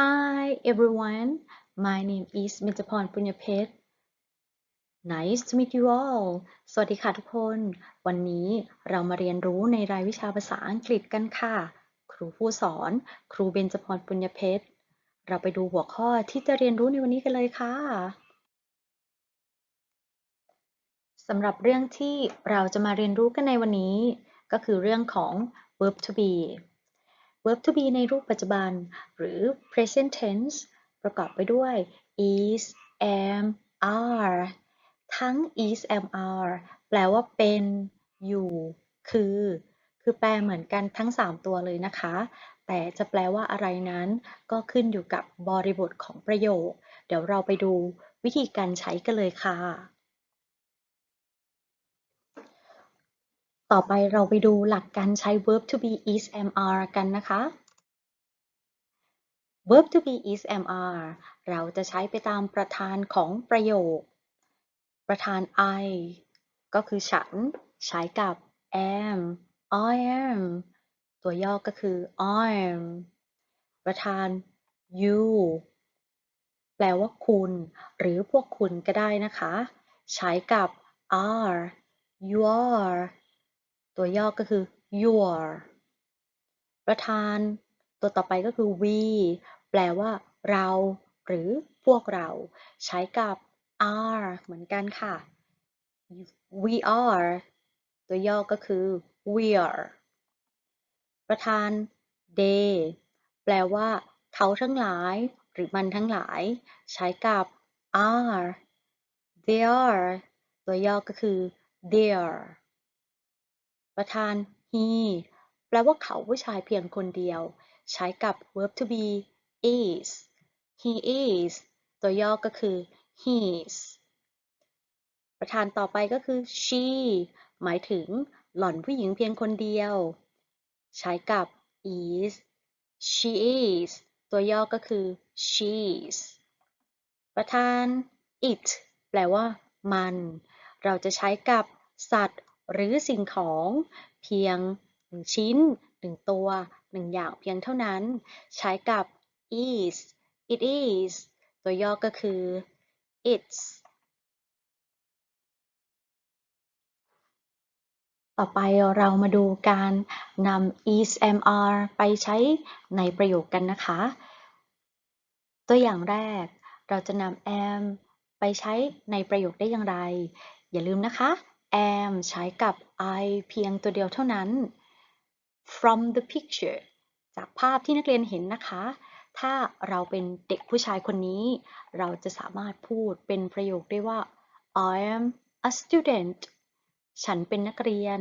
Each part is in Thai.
Hi everyone, my name is เบญจพรปุญญเพชร Nice to meet you all สวัสดีค่ะทุกคน วันนี้เรามาเรียนรู้ในรายวิชาภาษาอังกฤษกันค่ะ ครูผู้สอน ครูเบญจพรปุญญเพชร เราไปดูหัวข้อที่จะเรียนรู้ในวันนี้กันเลยค่ะสำหรับเรื่องที่เราจะมาเรียนรู้กันในวันนี้ ก็คือเรื่องของ verb to be verb to be ในรูปปัจจุบัน หรือ present tense ประกอบไปด้วย is am are ทั้ง is am are แปลว่าเป็น อยู่ คือ คือแปลเหมือนกันทั้ง 3 ตัวเลยนะคะ แต่จะแปลว่าอะไรนั้น ก็ขึ้นอยู่กับบริบทของประโยค เดี๋ยวเราไปดูวิธีการใช้กันเลยค่ะ ต่อไปเราไปดูหลักการใช้ verb to be is am are กันนะคะ verb to be is am are เราจะใช้ไปตามประธานของประโยค ประธาน I ก็คือฉัน ใช้กับ am I am ตัวย่อก็คือ I am ประธาน you แปลว่าคุณ หรือพวกคุณก็ได้นะคะ ใช้กับ are you are ตัวย่อก็คือ your ประธาน ตัวต่อไปก็คือ we แปลว่าเรา หรือพวกเรา ใช้กับ are เหมือนกันค่ะ we are ตัวย่อก็คือ we are ประธาน they แปลว่า เขาทั้งหลาย หรือมันทั้งหลาย ใช้กับ are they are ตัวย่อก็คือ their ประธาน he แปลว่าเขาผู้ชายเพียงคนเดียว ใช้กับ verb to be is he is ตัวย่อก็คือ his ประธานต่อไปก็คือ she หมายถึงหล่อนผู้หญิงเพียงคนเดียว ใช้กับ is she is ตัวย่อก็คือ she's ประธาน it แปลว่ามัน เราจะใช้กับสัตว์ หรือสิ่งของเพียงหนึ่งชิ้นหนึ่งตัวหนึ่งอย่างเพียงเท่านั้น ใช้กับ is it is ตัวย่อก็คือ it's ต่อไปเรามาดูการนำ is am are ไปใช้ในประโยคกันนะคะ ตัวอย่างแรกเราจะนำ am ไปใช้ในประโยคได้อย่างไร อย่าลืมนะคะ am ใช้กับ I เพียงตัวเดียวเท่านั้น from the picture จากภาพที่นักเรียนเห็นนะคะ ถ้าเราเป็นเด็กผู้ชายคนนี้ เราจะสามารถพูดเป็นประโยคได้ว่า I am a student ฉันเป็นนักเรียน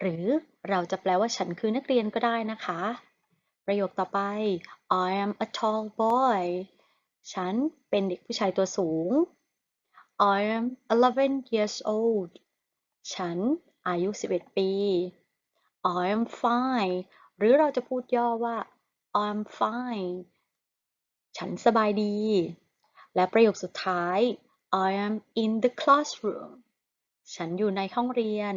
หรือเราจะแปลว่าฉันคือนักเรียนก็ได้นะคะ ประโยคต่อไป I am a tall boy ฉันเป็นเด็กผู้ชายตัวสูง I am 11 years old ฉันอายุ 11 ปี I'm fine หรือเราจะพูดย่อว่า I'm fine ฉันสบายดี และประโยคสุดท้าย I am in the classroom ฉันอยู่ในห้องเรียน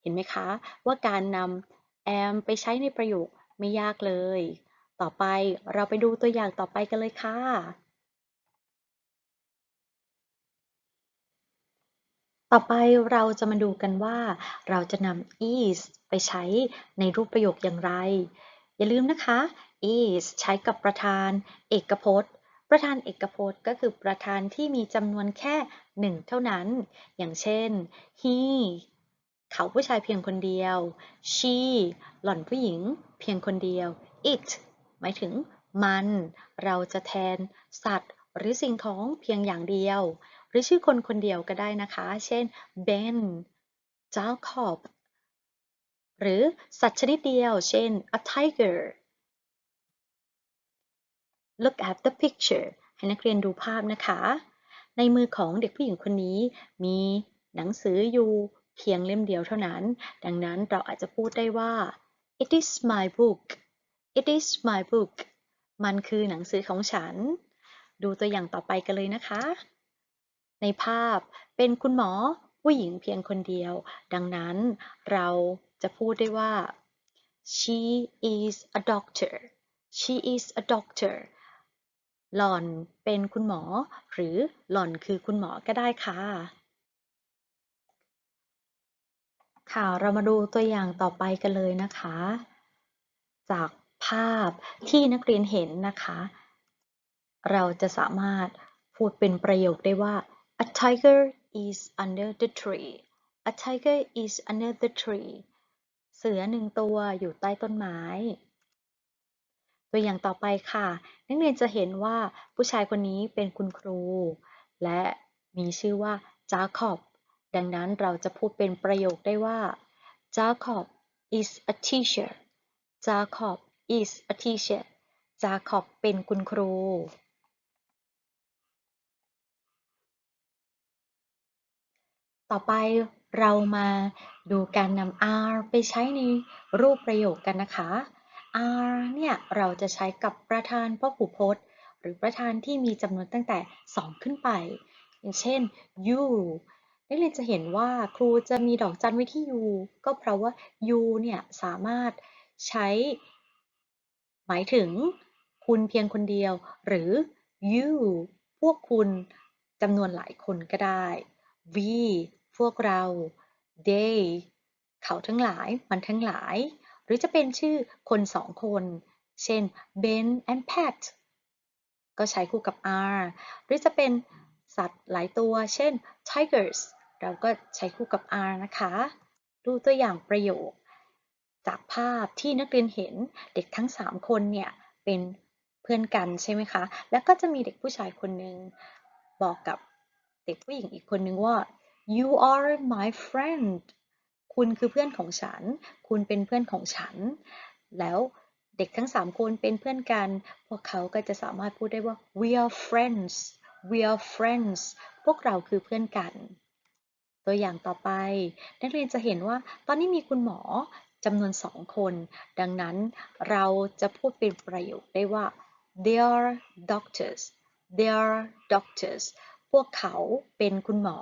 เห็นไหมคะ ว่าการนำ am ไปใช้ในประโยคไม่ยากเลย ต่อไปเราไปดูตัวอย่างต่อไปกันเลยค่ะ ต่อไปเราจะมาดูกันว่าเราจะนำ is ไปใช้ในรูปประโยคอย่างไร อย่าลืมนะคะ is ใช้กับประธาน เอกพจน์ ประธานเอกพจน์ก็คือประธานที่มีจำนวนแค่หนึ่งเท่านั้น อย่างเช่น he เขาผู้ชายเพียงคนเดียว she หล่อนผู้หญิงเพียงคนเดียว it หมายถึงมัน เราจะแทนสัตว์หรือสิ่งของเพียงอย่างเดียว รือชื่อคนคนเดียวก็ได้นะคะ เช่น Ben Jacob หรือสัตว์ชนิดเดียว เช่น a tiger look at the picture ให้นักเรียนดูภาพนะคะ ในมือของเด็กผู้หญิงคนนี้มีหนังสืออยู่เพียงเล่มเดียวเท่านั้น ดังนั้นเราอาจจะพูดได้ว่า it is my book it is my book มันคือหนังสือของฉัน ดูตัวอย่างต่อไปกันเลยนะคะ ในภาพเป็นคุณหมอผู้หญิงเพียงคนเดียว ดังนั้นเราจะพูดได้ว่า she is a doctor she is a doctor หล่อนเป็นคุณหมอ หรือหล่อนคือคุณหมอก็ได้ค่ะ ค่ะเรามาดูตัวอย่างต่อไปกันเลยนะคะ จากภาพที่นักเรียนเห็นนะคะ เราจะสามารถพูดเป็นประโยคได้ว่า a tiger is under the tree a tiger is under the tree เสือหนึ่งตัวอยู่ใต้ต้นไม้ ตัวอย่างต่อไปค่ะ นักเรียนจะเห็นว่าผู้ชายคนนี้เป็นคุณครู และมีชื่อว่าจาคอบ ดังนั้นเราจะพูดเป็นประโยคได้ว่า Jacob is a teacher Jacob is a teacher Jacob เป็นคุณครู ต่อไปเรามาดูการนำ are ไปใช้ในรูปประโยคกันนะคะ are เนี่ยเราจะใช้กับประธานพหูพจน์ หรือประธานที่มีจำนวนตั้งแต่ 2 ขึ้นไป อย่างเช่น you นักเรียนจะเห็นว่าครูจะมีดอกจันไว้ที่ you ก็เพราะว่า you เนี่ยสามารถใช้ หมายถึงคุณเพียงคนเดียว หรือ you พวกคุณจำนวนหลายคนก็ได้ we พวกเรา they เขาทั้งหลาย มันทั้งหลาย หรือจะเป็นชื่อคนสองคน เช่น Ben and Pat ก็ใช้คู่กับ are หรือจะเป็นสัตว์หลายตัว เช่น tigers เราก็ใช้คู่กับ are นะคะ ดูตัวอย่างประโยค จากภาพที่นักเรียนเห็นเด็กทั้ง 3 คนเนี่ย เป็นเพื่อนกันใช่ไหมคะ แล้วก็จะมีเด็กผู้ชายคนหนึ่งบอกกับ เด็กผู้หญิงอีกคนนึงว่า you are my friend คุณคือเพื่อนของฉัน คุณเป็นเพื่อนของฉัน แล้วเด็กทั้ง3คนเป็นเพื่อนกัน พวกเขาก็จะสามารถพูดได้ว่า we are friends we are friends พวกเราคือเพื่อนกัน ตัวอย่างต่อไป นักเรียนจะเห็นว่า ตอนนี้มีคุณหมอจำนวนสองคน ดังนั้นเราจะพูดเป็นประโยคได้ว่า they are doctors they are doctors วกเขาเป็นคุณหมอ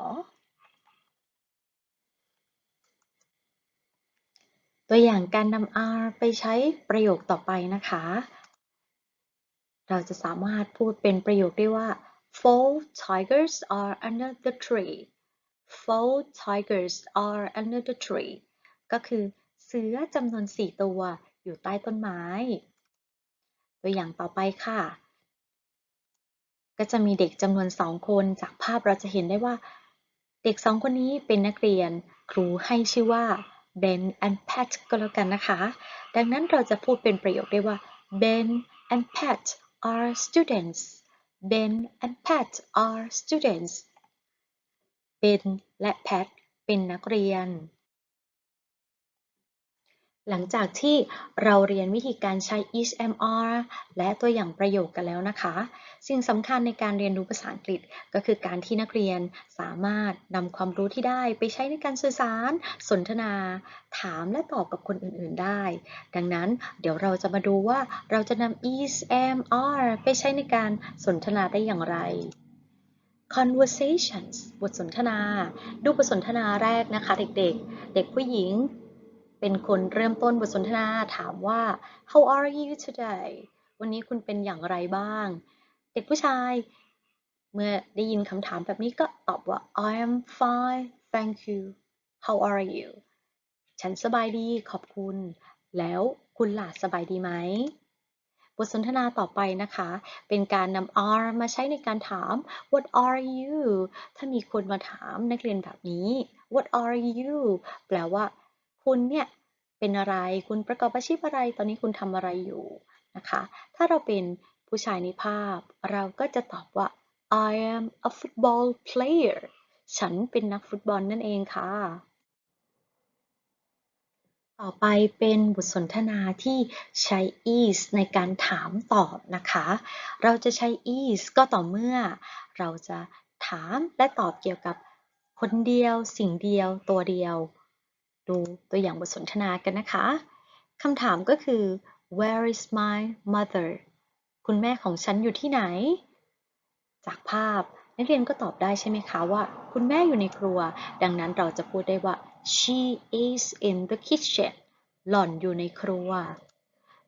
ตัวอย่างการนำ are ไปใช้ประโยคต่อไปนะคะ เราจะสามารถพูดเป็นประโยคได้ว่า four tigers are under the tree four tigers are under the tree ก็คือเสือจำนวนสี่ตัวอยู่ใต้ต้นไม้ ตัวอย่างต่อไปค่ะ ก็จะมีเด็กจำนวนสองคน จากภาพเราจะเห็นได้ว่า เด็กสองคนนี้เป็นนักเรียน ครูให้ชื่อว่า Ben and Pat ก็แล้วกันนะคะ ดังนั้นเราจะพูดเป็นประโยคได้ว่า Ben and Pat are students Ben and Pat are students Ben และ Pat เป็นนักเรียน หลังจากที่เราเรียนวิธีการใช้ is am are และตัวอย่างประโยคกันแล้วนะคะ สิ่งสำคัญในการเรียนรู้ภาษาอังกฤษ ก็คือการที่นักเรียนสามารถนำความรู้ที่ได้ไปใช้ในการสื่อสาร สนทนา ถามและตอบกับคนอื่นๆได้ ดังนั้นเดี๋ยวเราจะมาดูว่าเราจะนำ is am are ไปใช้ในการสนทนาได้อย่างไร conversations บทสนทนา ดูบทสนทนาแรกนะคะเด็กๆ เด็กผู้หญิง เป็นคนเริ่มต้นบทสนทนาถามว่า how are you today วันนี้คุณเป็นอย่างไรบ้าง เด็กผู้ชาย เมื่อได้ยินคำถามแบบนี้ก็ตอบว่า I am fine thank you how are you ฉันสบายดีขอบคุณ แล้วคุณหล่ะสบายดีไหม บทสนทนาต่อไปนะคะ เป็นการนำ are มาใช้ในการถาม what are you ถ้ามีคนมาถามนักเรียนแบบนี้ what are you แปลว่า คุณเนี่ยเป็นอะไร คุณประกอบอาชีพอะไร ตอนนี้คุณทำอะไรอยู่นะคะ ถ้าเราเป็นผู้ชายในภาพ เราก็จะตอบว่า I am a football player ฉันเป็นนักฟุตบอลนั่นเองค่ะ ต่อไปเป็นบทสนทนาที่ใช้ is ในการถามตอบนะคะ เราจะใช้ is ก็ต่อเมื่อ เราจะถามและตอบเกี่ยวกับคนเดียว สิ่งเดียว ตัวเดียว ดูตัวอย่างบทสนทนากันนะคะคำถามก็คือ where is my mother คุณแม่ของฉันอยู่ที่ไหน จากภาพนักเรียนก็ตอบได้ใช่ไหมคะว่า คุณแม่อยู่ในครัว ดังนั้นเราจะพูดได้ว่า she is in the kitchen หล่อนอยู่ในครัว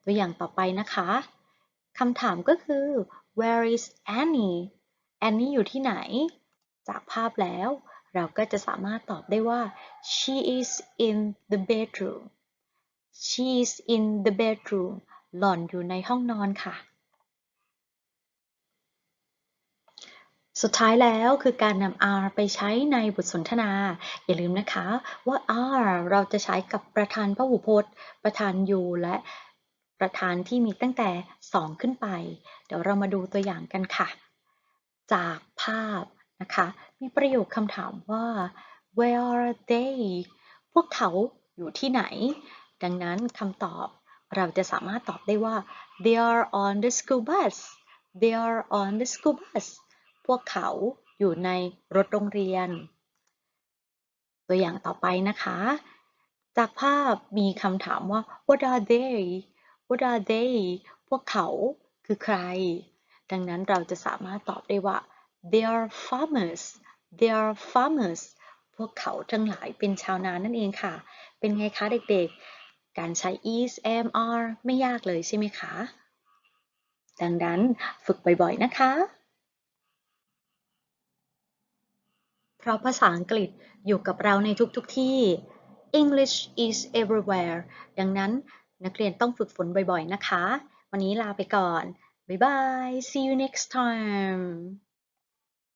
ตัวอย่างต่อไปนะคะคำถามก็คือ where is Annie Annie อยู่ที่ไหน จากภาพแล้ว เราก็จะสามารถตอบได้ว่า she is in the bedroom she is in the bedroom หล่อนอยู่ในห้องนอนค่ะ สุดท้ายแล้วคือการนำ are ไปใช้ในบทสนทนา อย่าลืมนะคะว่า are เราจะใช้กับประธานพหูพจน์ ประธาน you และประธานที่มีตั้งแต่ 2 ขึ้นไป เดี๋ยวเรามาดูตัวอย่างกันค่ะ จากภาพ นะคะ มีประโยคคำถามว่า where are they พวกเขาอยู่ที่ไหน ดังนั้นคำตอบเราจะสามารถตอบได้ว่า they are on the school bus they are on the school bus พวกเขาอยู่ในรถโรงเรียน ตัวอย่างต่อไปนะคะ จากภาพมีคำถามว่า what are they what are they พวกเขาคือใคร ดังนั้นเราจะสามารถตอบได้ว่า they are farmers they are farmers พวกเขาทั้งหลายเป็นชาวนานั่นเองค่ะ เป็นไงคะเด็กๆ การใช้ is am are ไม่ยากเลยใช่ไหมคะ ดังนั้นฝึกบ่อยๆ นะคะ เพราะภาษาอังกฤษอยู่กับเราในทุกๆที่ English is everywhere ดังนั้นนักเรียนต้องฝึกฝนบ่อยๆ นะคะ วันนี้ลาไปก่อน บ๊ายบาย see you next time